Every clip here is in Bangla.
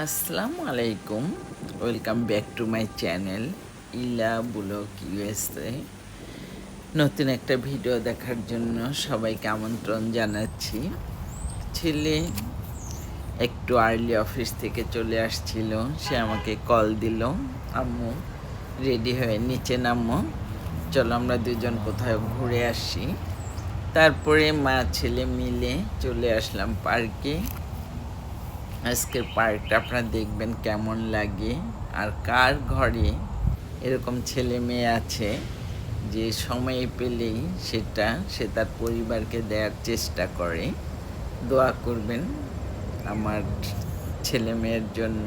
আসসালামু আলাইকুম welcome back to my channel Ila vlog USA নতুন একটা ভিডিও দেখার জন্য সবাইকে আমন্ত্রণ জানাচ্ছি। ছেলে একটু আর্লি অফিস থেকে চলে আসছিল, সে আমাকে কল দিল। আম্মু রেডি হয়ে নিচে নামো। চলো আমরা দুজন কোথাও ঘুরে আসি। তারপরে মা ছেলে মিলে চলে আসলাম পার্কে আজকের পার্কটা আপনারা দেখবেন কেমন লাগে আর কার ঘরে এরকম ছেলে মেয়ে আছে যে সময় পেলেই সেটা, সে তার পরিবারকে দেওয়ার চেষ্টা করে। দোয়া করবেন আমার ছেলে মেয়ের জন্য।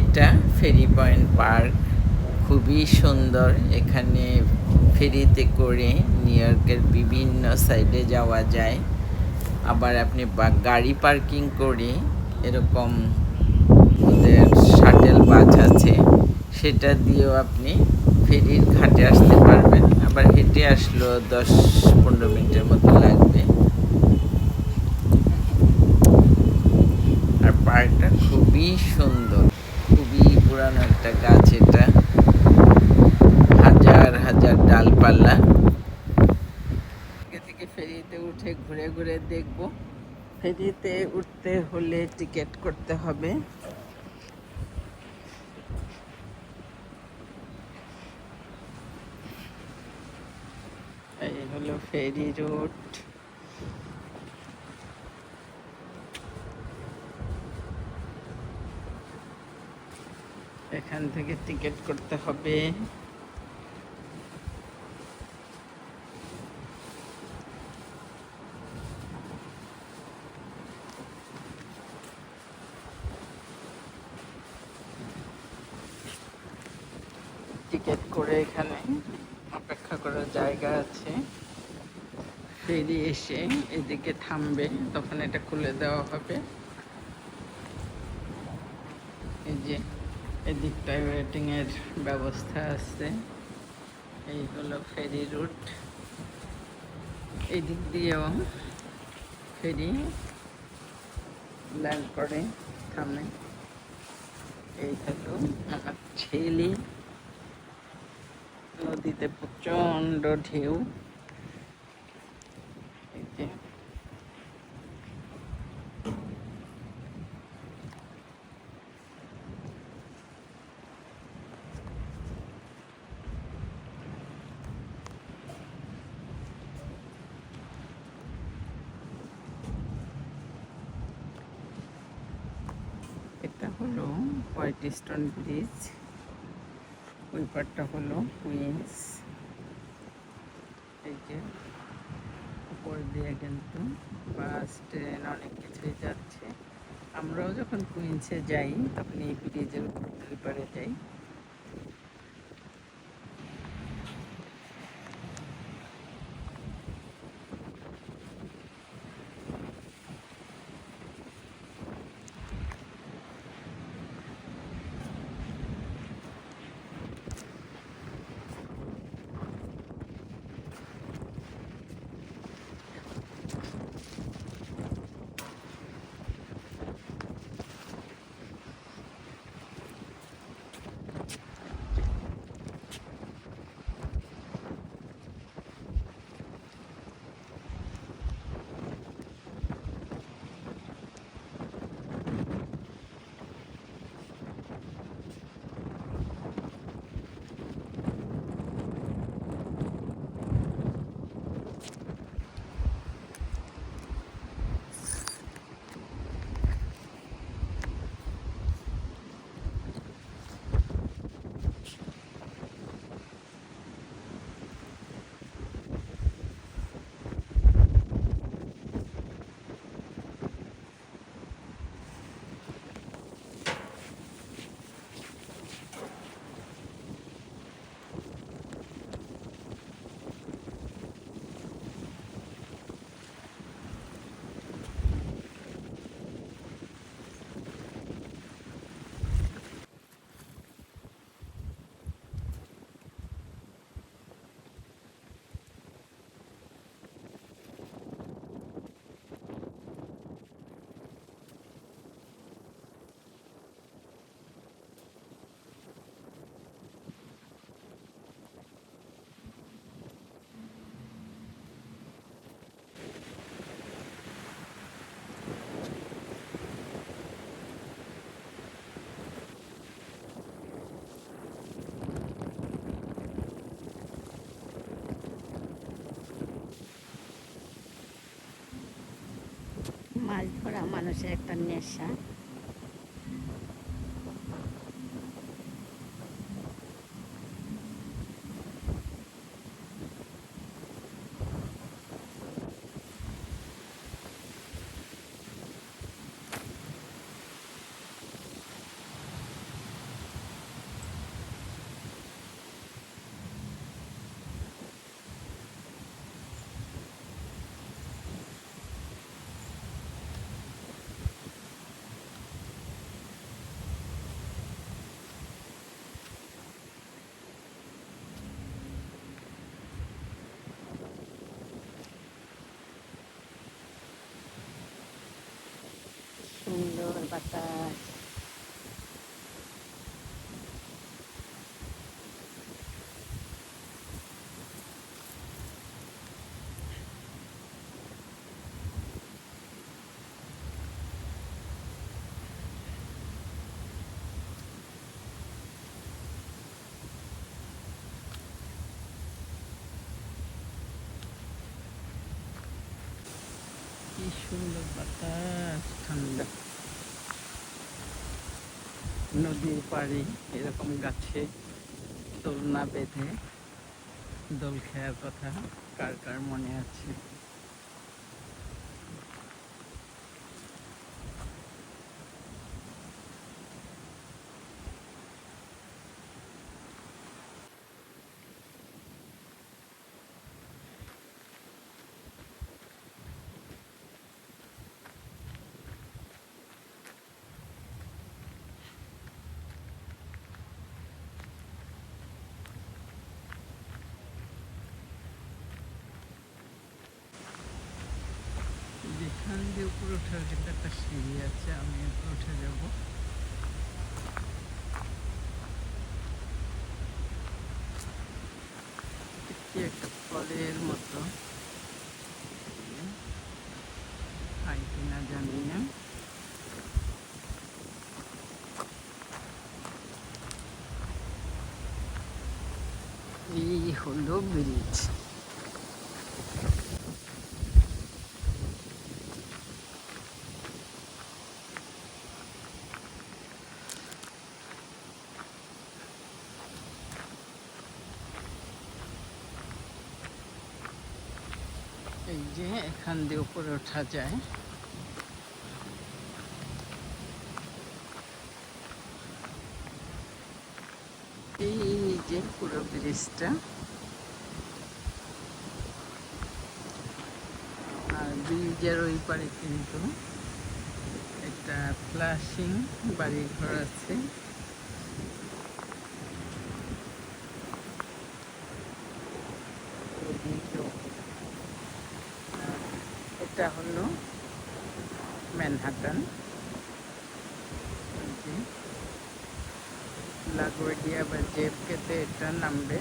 এটা ফেরি পয়েন্ট পার্ক। খুবই সুন্দর। এখানে ফেরিতে করে নিউ ইয়র্কের বিভিন্ন সাইডে যাওয়া যায়। আবার আপনি গাড়ি পার্কিং করে, এরকম শাটেল বাস আছে, সেটা দিয়েও আপনি ফেরির ঘাটে আসতে পারবেন। আবার হেঁটে আসলেও দশ পনেরো মিনিটের মতো লাগবে। আর পার্কটা খুবই সুন্দর, খুবই পুরানো একটা গাছ এটা। হাজার হাজার ডালপালা। আগে থেকে উঠে ঘুরে ঘুরে দেখব। ফেরিতে উঠতে হলে টিকিট করতে হবে। এই হলো ফেরি রুট। এখান থেকে টিকিট করতে হবে। টিকিট করে এখানে অপেক্ষা করার জায়গা আছে। ফেরি এসে এদিকে থামবে, তখন এটা খুলে দেওয়া হবে। এই যে, এদিকটায় ওয়েটিং এর ব্যবস্থা আছে। এই হলো ফেরি রুট। এদিক দিয়েও ফেরি ল্যান্ড করে, থামে। এই হলো আমার ছেলে নদীতে প্রচণ্ড ঢেউ। এটা হলো হোয়াইট স্টোন ব্রিজ ওই পারটা হলো কুইন্স এই যে উপর দিয়ে কিন্তু বাস ট্রেন অনেক কিছুই যাচ্ছে। আমরাও যখন কুইন্সে যাই, তখন এই ব্রিজের উপর দুই পারে যাই। মানুষের একটা নেশা সুন্দর বাতাস কি সুন্দর বাতাস ঠান্ডা নদীর পাড়ে এরকম গাছে দোলনা বেঁধে দোল খেয়ার কথা কার কার মনে আছে? যেখান দিয়ে উপরে ওঠার কিন্তু একটা সিঁড়ি আছে, আমি উপরে উঠে যাব। কি একটা ফলের মতো। খাই কিনা জানি না। এই হলো ব্রিজ। এই যে এখান দিয়ে উপরে ওঠা যায়। এই যে পুরো ব্রিজটা। আর ব্রিজের ওই পারে কিন্তু একটা ফ্লাশিং বাড়ি ঘর আছে এদিকেও এটা হলো ম্যানহাটন লাগোয়াডিয়া বা জেফকেতে এটা নামবে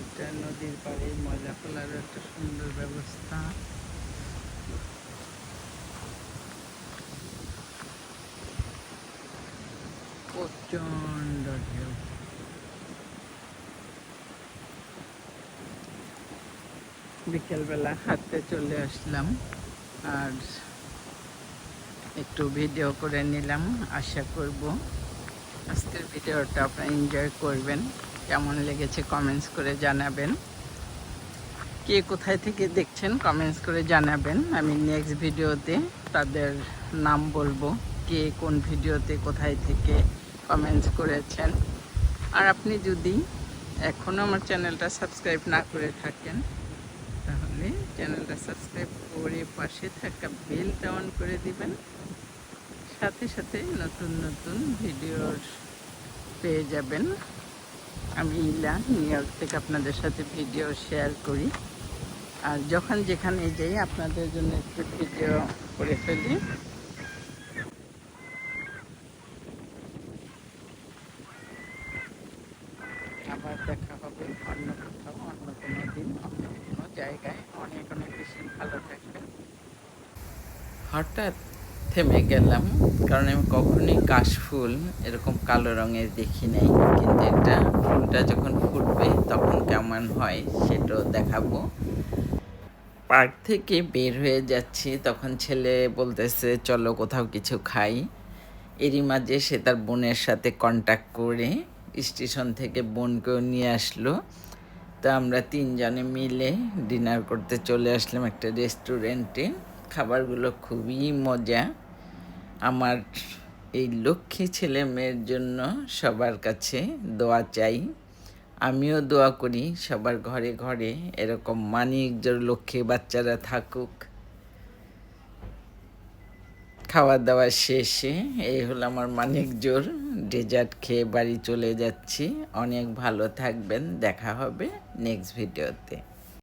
এটা নদীর পাড়ে মজা ফেলার একটা সুন্দর ব্যবস্থা প্রচণ্ড ঢেউ বিকেলবেলা হাঁটতে চলে আসলাম। আর একটু ভিডিও করে নিলাম, আশা করব আজকের ভিডিওটা আপনারা এনজয় করবেন। কেমন লেগেছে কমেন্টস করে জানাবেন। কে কোথায় থেকে দেখছেন কমেন্টস করে জানাবেন। আমি নেক্সট ভিডিওতে তাদের নাম বলব, কে কোন ভিডিওতে কোথায় থেকে কমেন্টস করেছেন। আর আপনি যদি এখনও আমার চ্যানেলটা সাবস্ক্রাইব না করে থাকেন চ্যানেলটা সাবস্ক্রাইব করে পাশে থাকা বেলটা অন করে দিবেন। সাথে সাথে নতুন নতুন ভিডিওর পেয়ে যাবেন। আমি ইলা নিউ ইয়র্ক থেকে আপনাদের সাথে ভিডিও শেয়ার করি। আর যখন যেখানে যাই আপনাদের জন্য একটু ভিডিও করে ফেলি। আবার দেখা হবে, অন্য কোথাও, অন্য কোনো দিন, অন্য কোনো জায়গায়। অনেক অনেক বেশি ভালো থাকবেন। হঠাৎ থেমে গেলাম, কারণ আমি কখনোই কাশফুল এরকম কালো রঙের দেখি নাই। কিন্তু এটা ফুলটা যখন ফুটবে তখন কেমন হয় সেটাও দেখাবো। পার্ক থেকে বের হয়ে যাচ্ছি, তখন ছেলে বলতেছে, চলো কোথাও কিছু খাই। এরই মাঝে সে তার বোনের সাথে কন্ট্যাক্ট করে স্টেশন থেকে বোনকেও নিয়ে আসলো। তো আমরা তিনজনে মিলে ডিনার করতে চলে আসলাম একটা রেস্টুরেন্টে। খাবারগুলো খুবই মজা। আমার এই লক্ষ্মী ছেলে মেয়ের জন্য সবার কাছে দোয়া চাই। আমিও দোয়া করি সবার ঘরে ঘরে এরকম মানিকজোর লক্ষ্মী বাচ্চারা থাকুক। খাওয়া দাওয়া শেষে, এই হলো আমার মানিক জোর। ডেজার্ট খেয়ে বাড়ি চলে যাচ্ছি। অনেক ভালো থাকবেন। দেখা হবে নেক্সট ভিডিওতে